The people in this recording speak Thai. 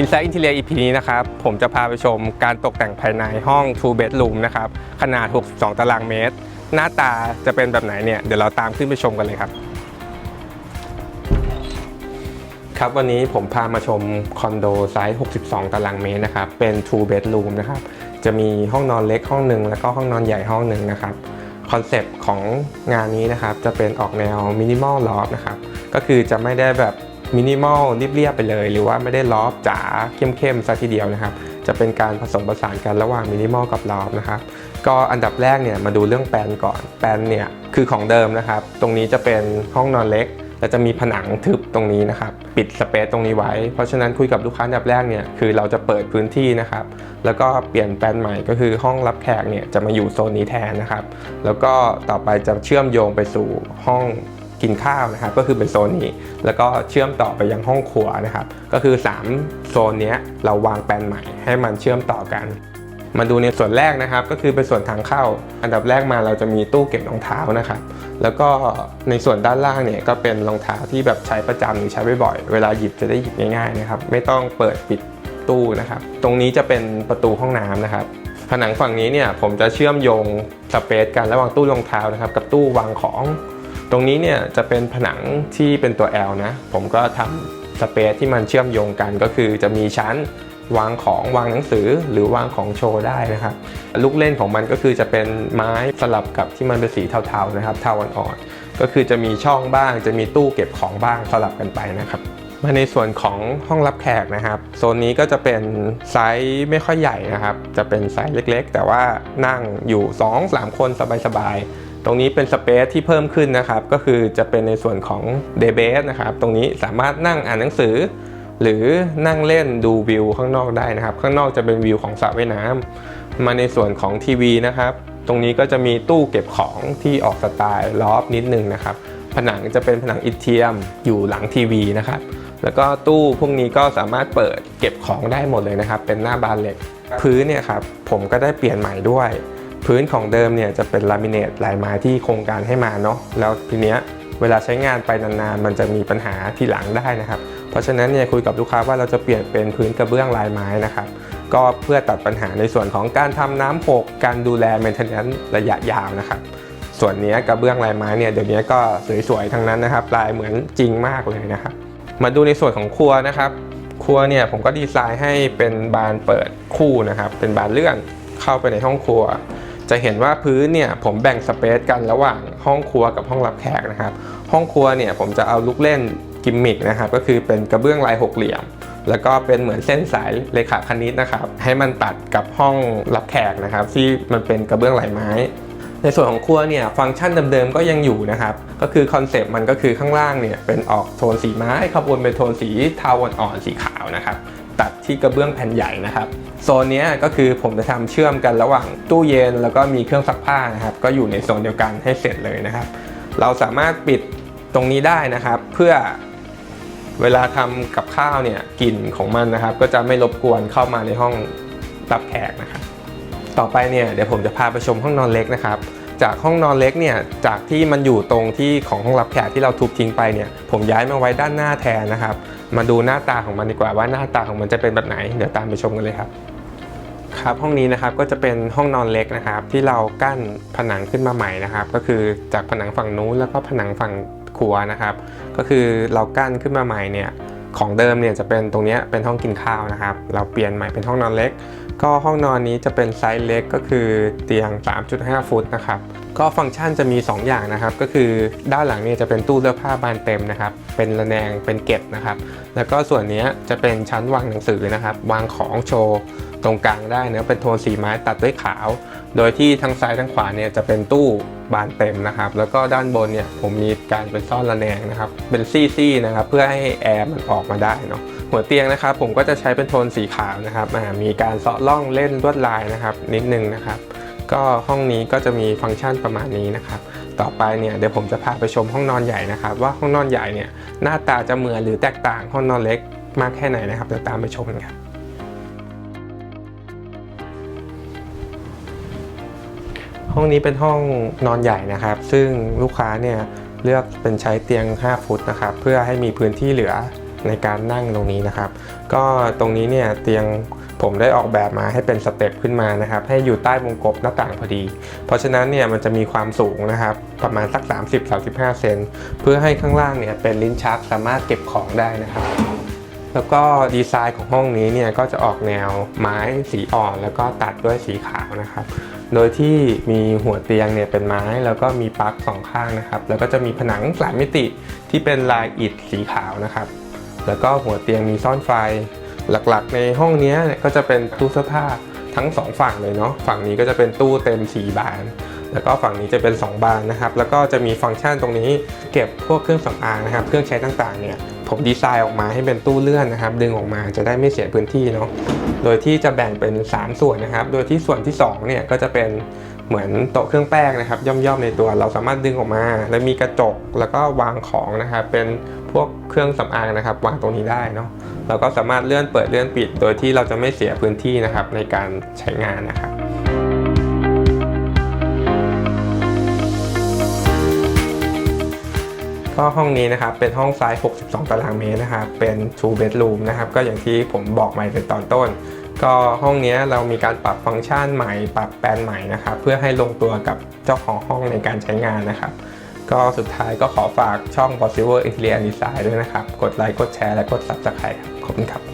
Inside Interior EP นี้นะครับ ผมจะพาไปชมการตกแต่งภายในห้อง Two Bedroom นะครับ ขนาด 62 ตารางเมตร หน้าตาจะเป็นแบบไหนเนี่ย เดี๋ยวเราตามขึ้นไปชมกันเลยครับ ครับวันนี้ผมพามาชมคอนโดไซส์ 62 ตารางเมตรนะครับ เป็น Two Bedroom นะครับ จะมีห้องนอนเล็กห้องหนึ่งแล้วก็ห้องนอนใหญ่ห้องหนึ่งนะครับคอนเซปต์ของงานนี้นะครับ จะเป็นออกแนวมินิมอลลอฟนะครับ ก็คือจะไม่ได้แบบ มินิมอลเรียบๆไปเลย หรือว่าไม่ได้ลอฟจ๋าเข้มๆซะทีเดียวนะครับ จะเป็นการผสมผสานกันระหว่างมินิมอลกับลอฟนะครับก็อันดับแรกเนี่ยมาดูเรื่องแปลนก่อนแปลนเนี่ยคือของเดิมนะครับ ตรงนี้จะเป็นห้องนอนเล็กแต่จะมีผนังทึบตรงนี้นะครับ ปิดสเปซตรงนี้ไว้ เพราะฉะนั้นคุยกับลูกค้าอันดับแรกเนี่ยคือเราจะเปิดพื้นที่นะครับ แล้วก็เปลี่ยนแปลนใหม่ก็คือห้องรับแขกเนี่ยจะมาอยู่โซนนี้แทนนะครับ แล้วก็ต่อไปจะเชื่อมโยงไปสู่ห้อง กินข้าวนะครับก็คือเป็นโซนนี้ แล้วก็เชื่อมต่อไปยังห้องครัวนะครับ ก็คือ 3 โซนนี้เราวางแปลนใหม่ ให้มันเชื่อมต่อกัน มาดูในส่วนแรกนะครับ ก็คือเป็นส่วนทางเข้า อันดับแรกมาเราจะมีตู้เก็บรองเท้านะครับ แล้วก็ในส่วนด้านล่างเนี่ยก็เป็นรองเท้าที่แบบใช้ประจำหรือใช้บ่อยๆเวลาหยิบจะได้หยิบง่ายๆนะครับ ไม่ต้องเปิดปิดตู้นะครับ ตรงนี้จะเป็นประตูห้องน้ำนะครับผนังฝั่งนี้เนี่ยผมจะเชื่อมโยงสเปซกันระหว่างตู้รองเท้านะครับ กับตู้วางของ ตรงนี้เนี่ยจะเป็นผนังที่เป็นตัว L นะ ผมก็ทำสเปซที่มันเชื่อมโยงกันก็คือจะมีชั้นวางของวางหนังสือหรือวางของโชว์ได้นะครับ ลูกเล่นของมันก็คือจะเป็นไม้สลับกับที่มันเป็นสีเทาๆนะครับ เทาอ่อนๆก็คือจะมีช่องบ้าง จะมีตู้เก็บของบ้างสลับกันไปนะครับ มาในส่วนของห้องรับแขกนะครับ โซนนี้ก็จะเป็นไซส์ไม่ค่อยใหญ่นะครับ จะเป็นไซส์เล็กๆ แต่ว่านั่งอยู่ 2-3 คนสบายๆ ตรงนี้เป็นสเปซที่เพิ่มขึ้นนะครับ ก็คือจะเป็นในส่วนของเดเบสนะครับ ตรงนี้สามารถนั่งอ่านหนังสือ หรือนั่งเล่นดูวิวข้างนอกได้นะครับ ข้างนอกจะเป็นวิวของสระว่ายน้ำมาในส่วนของทีวีนะครับ ตรงนี้ก็จะมีตู้เก็บของที่ออกสไตล์ลอฟนิดนึงนะครับ ผนังจะเป็นผนังอิฐเทียมอยู่หลังทีวีนะครับ แล้วก็ตู้พวกนี้ก็สามารถเปิดเก็บของได้หมดเลยนะครับ เป็นหน้าบานเหล็ก พื้นเนี่ยครับผมก็ได้เปลี่ยนใหม่ด้วย พื้นของเดิมเนี่ยจะเป็นลามิเนตลายไม้ที่โครงการให้มาเนาะแล้วทีเนี้ยเวลาใช้งานไปนานๆ มันจะมีปัญหาที่หลังได้นะครับ เพราะฉะนั้นเนี่ยคุยกับลูกค้าว่าเราจะเปลี่ยนเป็นพื้นกระเบื้องลายไม้นะครับ ก็เพื่อตัดปัญหาในส่วนของการทำน้ำหกการดูแล maintenance ระยะยาวนะครับ ส่วนนี้กระเบื้องลายไม้เนี่ยเดี๋ยวนี้ก็สวยๆทั้งนั้นนะครับ ลายเหมือนจริงมากเลยนะครับ มาดูในส่วนของครัวนะครับ ครัวเนี่ยผมก็ดีไซน์ให้เป็นบานเปิดคู่นะครับ เป็นบานเลื่อนเข้าไปในห้องครัว จะเห็นว่าพื้นเนี่ยผมแบ่งสเปซกันระหว่างห้องครัวกับห้องรับแขกนะครับ ห้องครัวเนี่ยผมจะเอาลูกเล่นกิมมิกนะครับก็คือเป็นกระเบื้องลายหกเหลี่ยม แล้วก็เป็นเหมือนเส้นสายเลขาคณิตนะครับ ให้มันตัดกับห้องรับแขกนะครับ ที่มันเป็นกระเบื้องลายไม้ ในส่วนของครัวเนี่ยฟังก์ชันเดิมๆก็ยังอยู่นะครับ ก็คือคอนเซปต์มันก็คือข้างล่างเนี่ยเป็นออกโทนสีไม้ขบวนเป็นโทนสีเทาอ่อนๆสีขาวนะครับ ตัดที่กระเบื้องแผ่นใหญ่นะครับโซนนี้ก็คือผมจะทำเชื่อมกันระหว่างตู้เย็นแล้วก็มีเครื่องซักผ้านะครับ ก็อยู่ในโซนเดียวกันให้เสร็จเลยนะครับ เราสามารถปิดตรงนี้ได้นะครับ เพื่อเวลาทำกับข้าวเนี่ยกลิ่นของมันนะครับ ก็จะไม่รบกวนเข้ามาในห้องรับแขกนะครับ ต่อไปเนี่ยเดี๋ยวผมจะพาไปชมห้องนอนเล็กนะครับ จากห้องนอนเล็กเนี่ยจากที่มันอยู่ตรงที่ของห้องรับแขกที่เราทุบทิ้งไปเนี่ยผมย้ายมาไว้ด้านหน้าแทนนะครับ มาดูหน้าตาของมันดีกว่าว่าหน้าตาของมันจะเป็นแบบไหนเดี๋ยวตามไปชมกันเลยครับครับห้องนี้นะครับก็จะเป็นห้องนอนเล็กนะครับ ที่เรากั้นผนังขึ้นมาใหม่นะครับ ก็คือจากผนังฝั่งนู้นแล้วก็ผนังฝั่งครัวนะครับ ก็คือเรากั้นขึ้นมาใหม่เนี่ย ของเดิมเนี่ยจะเป็นตรงนี้เป็นห้องกินข้าวนะครับ เราเปลี่ยนใหม่เป็นห้องนอนเล็ก ก็ห้องนอนนี้จะเป็นไซส์เล็กก็คือเตียง 3.5 ฟุตนะครับ ก็ฟังก์ชันจะมี 2 อย่างนะครับ ก็คือด้านหลังเนี่ยจะเป็นตู้เสื้อผ้าบานเต็มนะครับ เป็นระแนงเป็นเก็บนะครับ แล้วก็ส่วนนี้จะเป็นชั้นวางหนังสือนะครับ วางของโชว์ตรงกลางได้นะเป็นโทนสีไม้ตัดด้วยขาว โดยที่ทั้งซ้ายทั้งขวาเนี่ยจะเป็นตู้ บานเต็มนะครับ แล้วก็ด้านบนเนี่ยผมมีการเป็นซ่อนระแนงนะครับ เป็นซี่ๆนะครับ เพื่อให้แอร์มันออกมาได้เนาะหัวเตียงนะครับ ผมก็จะใช้เป็นโทนสีขาวนะครับมีการเซาะล่องเล่นลวดลายนะครับ นิดนึงนะครับ ก็ห้องนี้ก็จะมีฟังก์ชันประมาณนี้นะครับ ต่อไปเนี่ยเดี๋ยวผมจะพาไปชมห้องนอนใหญ่นะครับ ว่าห้องนอนใหญ่เนี่ยหน้าตาจะเหมือนหรือแตกต่างห้องนอนเล็กมากแค่ไหนนะครับเดี๋ยวตามไปชมกันครับ ห้องนี้เป็นห้องนอนใหญ่นะครับ ซึ่งลูกค้าเนี่ยเลือกเป็นใช้เตียง 5 ฟุตนะครับ เพื่อให้มีพื้นที่เหลือในการนั่งตรงนี้นะครับ ก็ตรงนี้เนี่ยเตียงผมได้ออกแบบมาให้เป็นสเต็ปขึ้นมานะครับ ให้อยู่ใต้วงกบหน้าต่างพอดี เพราะฉะนั้นเนี่ยมันจะมีความสูงนะครับ ประมาณสัก 30-35 เซนเพื่อให้ข้างล่างเนี่ยเป็นลิ้นชักสามารถเก็บของได้นะครับ แล้วก็ดีไซน์ของห้องนี้เนี่ยก็จะออกแนวไม้สีอ่อน แล้วก็ตัดด้วยสีขาวนะครับ โดยที่มีหัวเตียงเนี่ยเป็นไม้แล้วก็มีปลั๊กสองข้างนะครับ แล้วก็จะมีผนังสามมิติที่เป็นลายอิฐสีขาวนะครับ แล้วก็หัวเตียงมีซ่อนไฟ หลักๆ ในห้องนี้เนี่ยก็จะเป็นตู้เสื้อผ้าทั้งสองฝั่งเลยเนาะฝั่งนี้ก็จะเป็นตู้เต็มสี่บาน แล้วก็ฝั่งนี้จะเป็น 2 บานนะครับ แล้วก็จะมีฟังก์ชันตรงนี้เก็บพวกเครื่องสำอางนะครับ เครื่องใช้ต่างๆเนี่ย ผมดีไซน์ออกมาให้เป็นตู้เลื่อนนะครับ ดึงออกมาจะได้ไม่เสียพื้นที่เนาะโดยที่จะแบ่งเป็น 3 ส่วนนะครับ โดยที่ส่วนที่2เนี่ยก็จะเป็นเหมือนโต๊ะเครื่องแป้งนะครับ ย่อมๆในตัวเราสามารถดึงออกมา แล้วมีกระจกแล้วก็วางของนะครับเป็นพวกเครื่องสำอางนะครับ วางตรงนี้ได้เนาะเราก็สามารถเลื่อนเปิดเลื่อนปิด โดยที่เราจะไม่เสียพื้นที่นะครับในการใช้งานนะครับ ก็ห้องนี้นะครับเป็นห้องไซส์ 62 ตารางเมตรนะครับเป็น two bedroom นะครับก็อย่างที่ผมบอกไปในตอนต้น ก็ห้องนี้เรามีการปรับฟังก์ชันใหม่ ปรับแปลนใหม่นะครับเพื่อให้ลงตัวกับเจ้าของห้องในการใช้งานนะครับก็สุดท้ายก็ขอฝากช่อง Possible Interior Design ด้วยนะครับ กดไลค์ กดแชร์ และกด Subscribe ครขอบคุณครับ